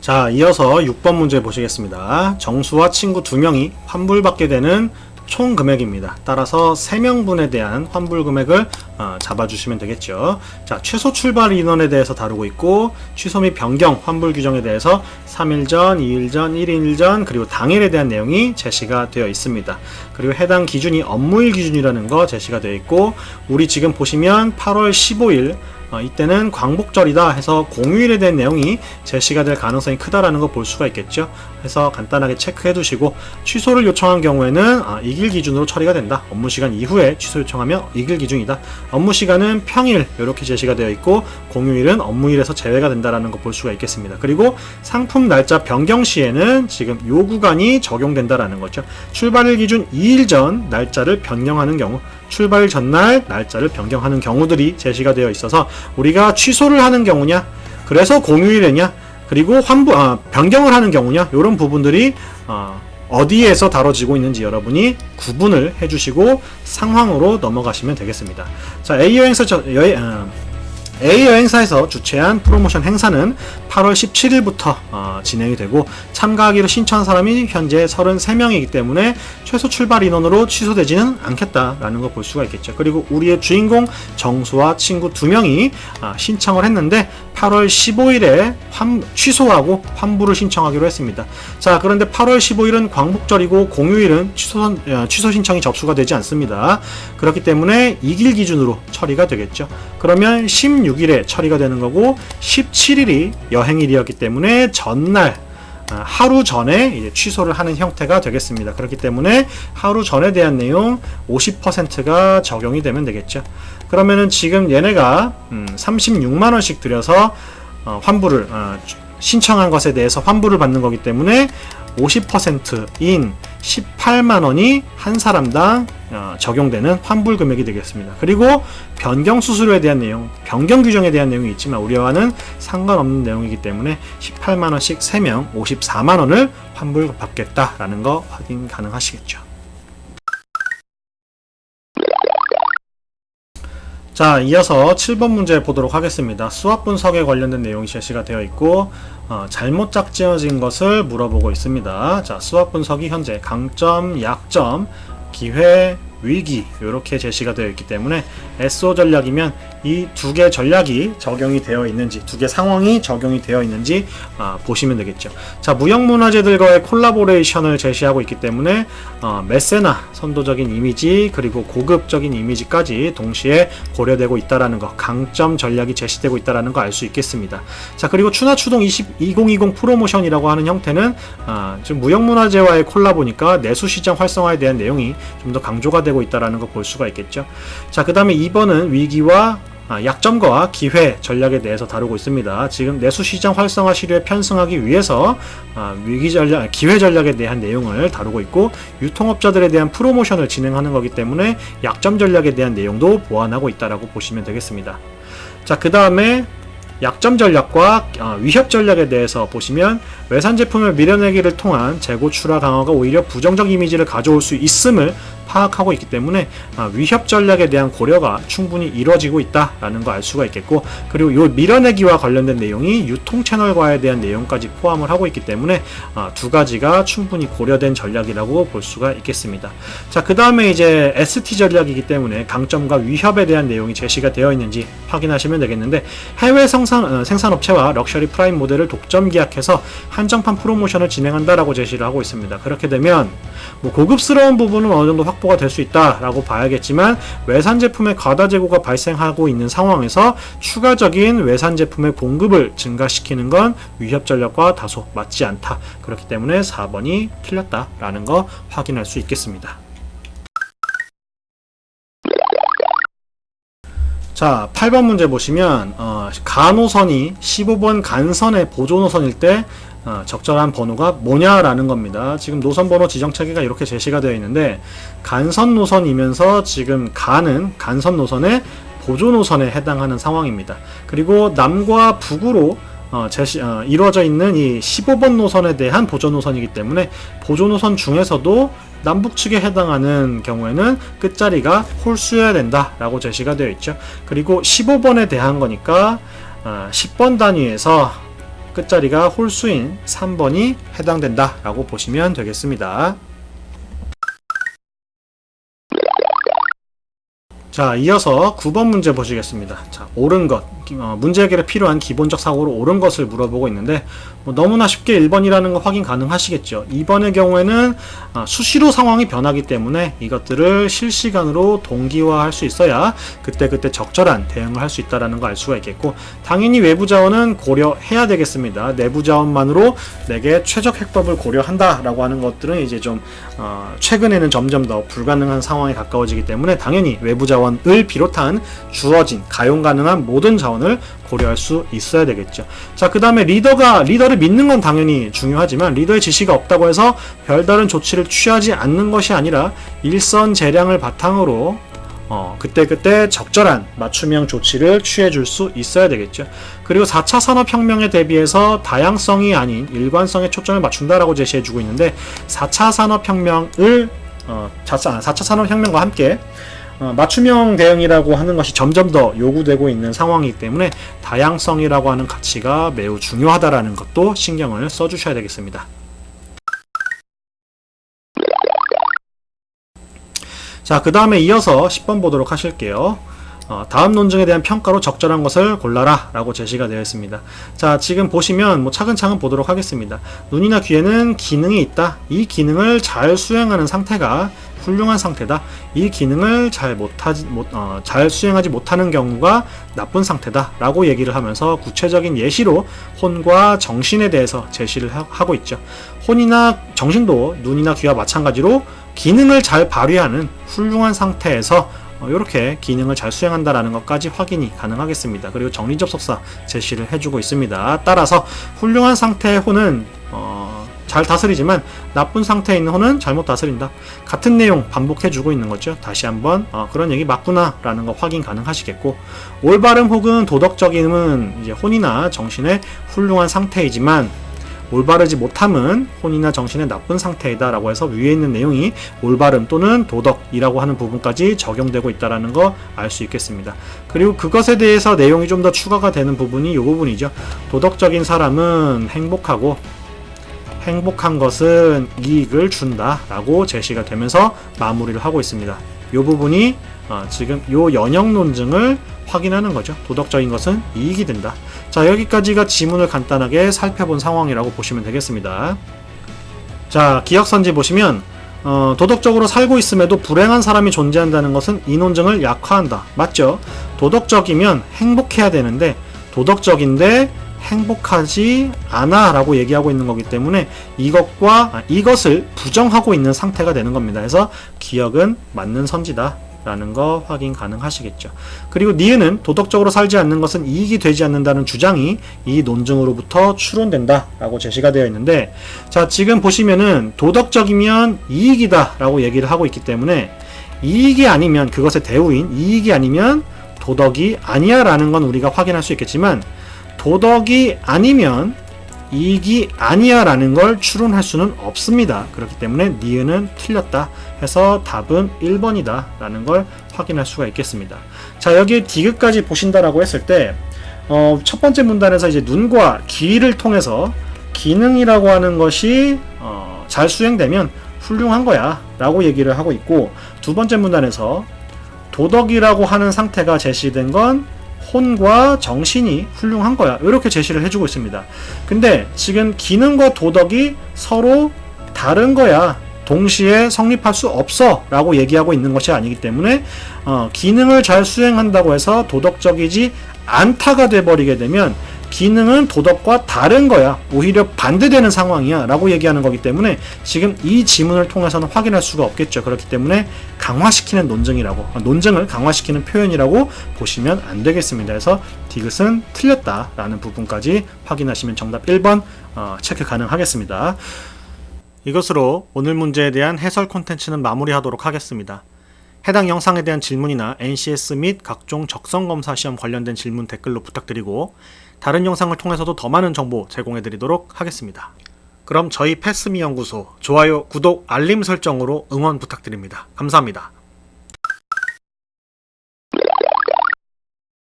자, 이어서 6번 문제 보시겠습니다. 정수와 친구 2명이 환불받게 되는 총 금액입니다. 따라서 3명분에 대한 환불 금액을 어, 잡아주시면 되겠죠. 자, 최소 출발 인원에 대해서 다루고 있고, 취소 및 변경 환불 규정에 대해서 3일 전, 2일 전, 1일 전, 그리고 당일에 대한 내용이 제시가 되어 있습니다. 그리고 해당 기준이 업무일 기준이라는 거 제시가 되어 있고, 우리 지금 보시면 8월 15일 어, 이때는 광복절이다 해서 공휴일에 대한 내용이 제시가 될 가능성이 크다라는 거 볼 수가 있겠죠. 해서 간단하게 체크해 두시고 취소를 요청한 경우에는 아, 이길 기준으로 처리가 된다. 업무 시간 이후에 취소 요청하면 이길 기준이다. 업무 시간은 평일 이렇게 제시가 되어 있고 공휴일은 업무일에서 제외가 된다라는 거 볼 수가 있겠습니다. 그리고 상품 날짜 변경 시에는 지금 요 구간이 적용된다라는 거죠. 출발일 기준 2일 전 날짜를 변경하는 경우 출발 전날 날짜를 변경하는 경우들이 제시가 되어 있어서 우리가 취소를 하는 경우냐? 그래서 공휴일이냐? 그리고 환부 아, 변경을 하는 경우냐? 이런 부분들이 어, 어디에서 다뤄지고 있는지 여러분이 구분을 해주시고 상황으로 넘어가시면 되겠습니다. 자 A 여행사 저, 여행, 어, A 여행사에서 주최한 프로모션 행사는 8월 17일부터 어, 진행이 되고 참가하기로 신청한 사람이 현재 33명이기 때문에 최소 출발 인원으로 취소되지는 않겠다라는 걸 볼 수가 있겠죠. 그리고 우리의 주인공 정수와 친구 두 명이 아, 신청을 했는데 8월 15일에 환, 취소하고 환불을 신청하기로 했습니다. 자, 그런데 8월 15일은 광복절이고 공휴일은 취소, 어, 취소 신청이 접수가 되지 않습니다. 그렇기 때문에 이길 기준으로 처리가 되겠죠. 그러면 16 일에 처리가 되는 거고 17일이 여행일이었기 때문에 전날 아, 하루 전에 취소를 하는 형태가 되겠습니다. 그렇기 때문에 하루 전에 대한 내용 50%가 적용이 되면 되겠죠. 그러면은 지금 얘네가 음, 36만 원씩 들여서 어, 환불을 어, 신청한 것에 대해서 환불을 받는 거기 때문에 50%인 18만 원이 한 사람당 어, 적용되는 환불 금액이 되겠습니다. 그리고 변경 수수료에 대한 내용, 변경 규정에 대한 내용이 있지만 우리와는 상관없는 내용이기 때문에 18만 원씩 3명 54만 원을 환불 받겠다라는 거 확인 가능하시겠죠. 자, 이어서 7번 문제 보도록 하겠습니다. 수학 분석에 관련된 내용이 제시가 되어 있고, 어, 잘못 짝지어진 것을 물어보고 있습니다. 자, 수학 분석이 현재 강점, 약점, 기회, 위기 이렇게 제시가 되어 있기 때문에 SO 전략이면 이 두 개 전략이 적용이 되어 있는지 두 개 상황이 적용이 되어 있는지 아, 보시면 되겠죠. 자 무형문화재들과의 콜라보레이션을 제시하고 있기 때문에 어, 메세나 선도적인 이미지 그리고 고급적인 이미지까지 동시에 고려되고 있다라는 거 강점 전략이 제시되고 있다라는 거 알 수 있겠습니다. 자 그리고 추나추동 20, 2020 프로모션이라고 하는 형태는 아, 지금 무형문화재와의 콜라보니까 내수시장 활성화에 대한 내용이 좀 더 강조가 되고 있다라는 거볼 수가 있겠죠. 자, 그 다음에 2번은 위기와 아, 약점과 기회 전략에 대해서 다루고 있습니다. 지금 내수 시장 활성화 시류에 편승하기 위해서 아, 위기 전략, 기회 전략에 대한 내용을 다루고 있고 유통업자들에 대한 프로모션을 진행하는 거기 때문에 약점 전략에 대한 내용도 보완하고 있다라고 보시면 되겠습니다. 자, 그 다음에 약점 전략과 어, 위협 전략에 대해서 보시면 외산 제품을 밀어내기를 통한 재고 출하 강화가 오히려 부정적 이미지를 가져올 수 있음을 파악하고 있기 때문에 아, 위협 전략에 대한 고려가 충분히 이루어지고 있다라는 거 알 수가 있겠고 그리고 이 밀어내기와 관련된 내용이 유통 채널과에 대한 내용까지 포함을 하고 있기 때문에 아, 두 가지가 충분히 고려된 전략이라고 볼 수가 있겠습니다. 자, 그 다음에 이제 ST 전략이기 때문에 강점과 위협에 대한 내용이 제시가 되어 있는지 확인하시면 되겠는데 해외 생산, 어, 생산업체와 럭셔리 프라임 모델을 독점 계약해서 한정판 프로모션을 진행한다라고 제시를 하고 있습니다. 그렇게 되면 뭐 고급스러운 부분은 어느 정도 확보가 될 수 있다라고 봐야겠지만 외산 제품의 과다 재고가 발생하고 있는 상황에서 추가적인 외산 제품의 공급을 증가시키는 건 위협 전략과 다소 맞지 않다. 그렇기 때문에 4번이 틀렸다라는 거 확인할 수 있겠습니다. 자, 8번 문제 보시면 어, 간호선이 15번 간선의 보조 노선일 때 어, 적절한 번호가 뭐냐라는 겁니다. 지금 노선 번호 지정 체계가 이렇게 제시가 되어 있는데 간선 노선이면서 지금 간은 간선 노선의 보조 노선에 해당하는 상황입니다. 그리고 남과 북으로 어, 제시, 어, 이루어져 있는 이 15번 노선에 대한 보조 노선이기 때문에 보조 노선 중에서도 남북 측에 해당하는 경우에는 끝자리가 홀수여야 된다라고 제시가 되어 있죠. 그리고 15번에 대한 거니까 어, 10번 단위에서 끝자리가 홀수인 3번이 해당된다라고 보시면 되겠습니다. 자, 이어서 9번 문제 보시겠습니다. 자, 옳은 것. 어, 문제 해결에 필요한 기본적 사고로 옳은 것을 물어보고 있는데, 뭐 너무나 쉽게 1번이라는 거 확인 가능하시겠죠. 2번의 경우에는 아, 수시로 상황이 변하기 때문에 이것들을 실시간으로 동기화할 수 있어야 그때그때 적절한 대응을 할 수 있다는 걸 알 수가 있겠고, 당연히 외부 자원은 고려해야 되겠습니다. 내부 자원만으로 내게 최적 해법을 고려한다라고 하는 것들은 이제 좀 어, 최근에는 점점 더 불가능한 상황에 가까워지기 때문에 당연히 외부 자원을 비롯한 주어진 가용 가능한 모든 자원 을 고려할 수 있어야 되겠죠. 자, 그 다음에 리더가, 리더를 믿는 건 당연히 중요하지만 리더의 지시가 없다고 해서 별다른 조치를 취하지 않는 것이 아니라 일선 재량을 바탕으로 어, 그때그때 적절한 맞춤형 조치를 취해 줄 수 있어야 되겠죠. 그리고 4차 산업혁명에 대비해서 다양성이 아닌 일관성에 초점을 맞춘다라고 제시해 주고 있는데 4차 산업혁명을 어, 4차, 4차 산업혁명과 함께 어, 맞춤형 대응이라고 하는 것이 점점 더 요구되고 있는 상황이기 때문에 다양성이라고 하는 가치가 매우 중요하다라는 것도 신경을 써주셔야 되겠습니다. 자, 그 다음에 이어서 10번 보도록 하실게요. 어, 다음 논증에 대한 평가로 적절한 것을 골라라 라고 제시가 되어 있습니다. 자, 지금 보시면 뭐 차근차근 보도록 하겠습니다. 눈이나 귀에는 기능이 있다. 이 기능을 잘 수행하는 상태가 훌륭한 상태다. 이 기능을 잘 못하지 못, 어, 잘 수행하지 못하는 경우가 나쁜 상태다라고 얘기를 하면서 구체적인 예시로 혼과 정신에 대해서 제시를 하, 하고 있죠. 혼이나 정신도 눈이나 귀와 마찬가지로 기능을 잘 발휘하는 훌륭한 상태에서 이렇게 기능을 잘 수행한다라는 것까지 확인이 가능하겠습니다. 그리고 정리 접속사 제시를 해주고 있습니다. 따라서 훌륭한 상태의 호는 어, 잘 다스리지만 나쁜 상태에 있는 호는 잘못 다스린다. 같은 내용 반복해주고 있는 거죠. 다시 한번 어, 그런 얘기 맞구나라는 거 확인 가능하시겠고 올바름 혹은 도덕적임은 이제 혼이나 정신의 훌륭한 상태이지만 올바르지 못함은 혼이나 정신의 나쁜 상태이다 라고 해서 위에 있는 내용이 올바름 또는 도덕이라고 하는 부분까지 적용되고 있다라는 거 알 수 있겠습니다. 그리고 그것에 대해서 내용이 좀 더 추가가 되는 부분이 이 부분이죠. 도덕적인 사람은 행복하고 행복한 것은 이익을 준다 라고 제시가 되면서 마무리를 하고 있습니다. 이 부분이 어, 지금 이 연역 논증을 확인하는 거죠. 도덕적인 것은 이익이 된다. 자, 여기까지가 지문을 간단하게 살펴본 상황이라고 보시면 되겠습니다. 자, 기억선지 보시면 어, 도덕적으로 살고 있음에도 불행한 사람이 존재한다는 것은 이 논증을 약화한다. 맞죠? 도덕적이면 행복해야 되는데 도덕적인데 행복하지 않아 라고 얘기하고 있는 거기 때문에 이것과 아, 이것을 부정하고 있는 상태가 되는 겁니다. 그래서 기억은 맞는 선지다. 라는 거 확인 가능하시겠죠. 그리고 니은은 도덕적으로 살지 않는 것은 이익이 되지 않는다는 주장이 이 논증으로부터 추론된다 라고 제시가 되어 있는데 자 지금 보시면은 도덕적이면 이익이다 라고 얘기를 하고 있기 때문에 이익이 아니면 그것의 대우인 이익이 아니면 도덕이 아니야 라는 건 우리가 확인할 수 있겠지만 도덕이 아니면 이익이 아니야 라는 걸 추론할 수는 없습니다. 그렇기 때문에 니은은 틀렸다 해서 답은 1번이다 라는 걸 확인할 수가 있겠습니다. 자 여기 디귿까지 보신다라고 했을 때 어, 첫 번째 문단에서 이제 눈과 귀를 통해서 기능이라고 하는 것이 어, 잘 수행되면 훌륭한 거야 라고 얘기를 하고 있고 두 번째 문단에서 도덕이라고 하는 상태가 제시된 건 혼과 정신이 훌륭한 거야. 이렇게 제시를 해주고 있습니다. 근데 지금 기능과 도덕이 서로 다른 거야. 동시에 성립할 수 없어 라고 얘기하고 있는 것이 아니기 때문에 어, 기능을 잘 수행한다고 해서 도덕적이지 않다가 돼버리게 되면 기능은 도덕과 다른 거야. 오히려 반대되는 상황이야. 라고 얘기하는 거기 때문에 지금 이 지문을 통해서는 확인할 수가 없겠죠. 그렇기 때문에 강화시키는 논증이라고, 아, 논증을 강화시키는 표현이라고 보시면 안 되겠습니다. 그래서 디귿은 틀렸다라는 부분까지 확인하시면 정답 1번 어, 체크 가능하겠습니다. 이것으로 오늘 문제에 대한 해설 콘텐츠는 마무리하도록 하겠습니다. 해당 영상에 대한 질문이나 NCS 및 각종 적성 검사 시험 관련된 질문 댓글로 부탁드리고 다른 영상을 통해서도 더 많은 정보 제공해 드리도록 하겠습니다. 그럼 저희 패스미 연구소 좋아요, 구독, 알림 설정으로 응원 부탁드립니다. 감사합니다.